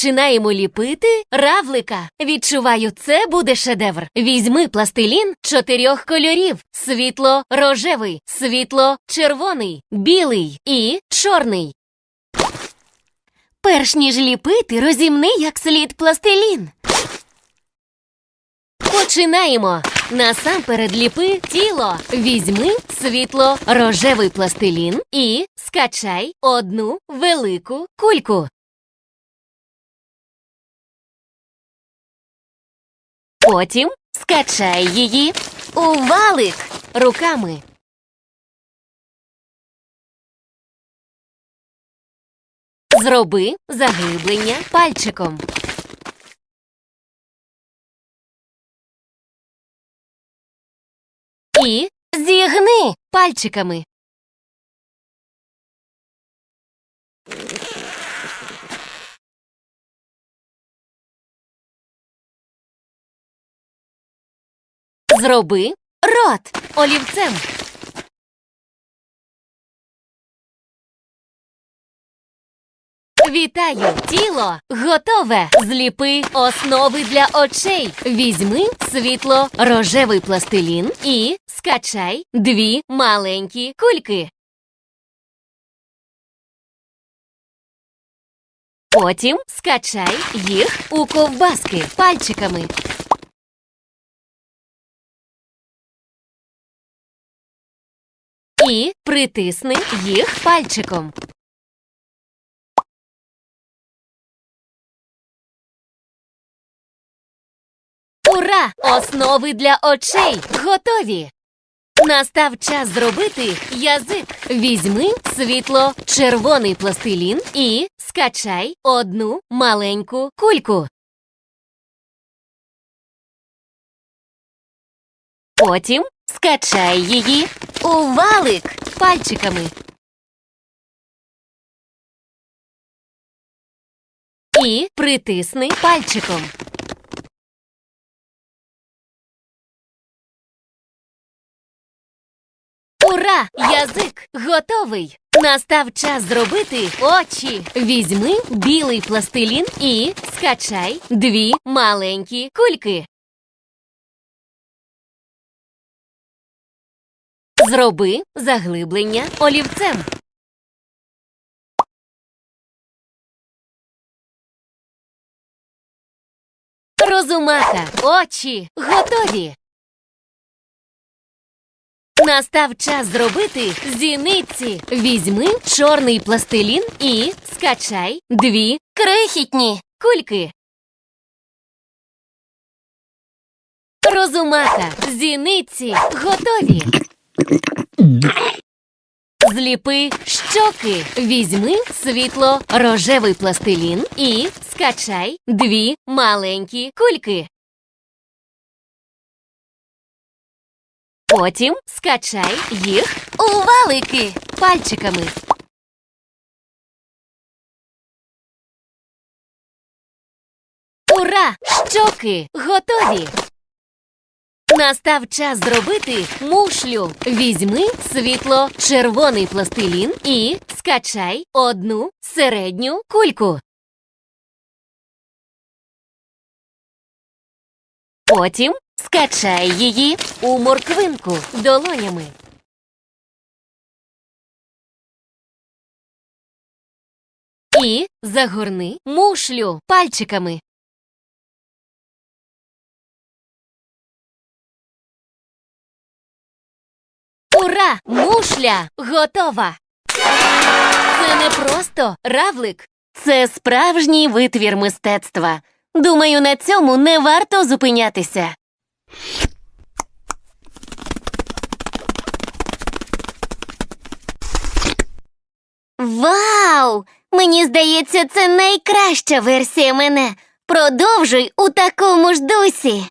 Починаємо ліпити равлика. Відчуваю, це буде шедевр. Візьми пластилін чотирьох кольорів: світло рожевий, світло червоний, білий і чорний. Перш ніж ліпити, розімни як слід пластилін. Починаємо. Насамперед ліпи тіло. Візьми світло рожевий пластилін і скачай одну велику кульку. Потім скачай її у валик руками. Зроби заглиблення пальчиком. І зігни пальчиками. Зроби рот олівцем. Вітаю! Тіло готове! Зліпи основи для очей. Візьми світло рожевий пластилін і скачай дві маленькі кульки. Потім скачай їх у ковбаски пальчиками. І притисни їх пальчиком. Ура! Основи для очей готові! Настав час зробити язик. Візьми світло червоний пластилін і скачай одну маленьку кульку. Потім скачай її у валик пальчиками. І притисни пальчиком. Ура! Язик готовий! Настав час зробити очі. Візьми білий пластилін і скачай дві маленькі кульки. Зроби заглиблення олівцем. Розумака, очі готові. Настав час зробити зіниці. Візьми чорний пластилін і скачай дві крихітні кульки. Розумака, зіниці готові. Зліпи щоки. Візьми світло рожевий пластилін і скачай дві маленькі кульки. Потім скачай їх у валики пальчиками. Ура! Щоки готові! Настав час зробити мушлю. Візьми світло червоний пластилін і скачай одну середню кульку. Потім скачай її у морквинку долонями. І загорни мушлю пальчиками. Ура! Мушля готова! Це не просто равлик, це справжній витвір мистецтва. Думаю, на цьому не варто зупинятися. Вау! Мені здається, це найкраща версія мене. Продовжуй у такому ж дусі.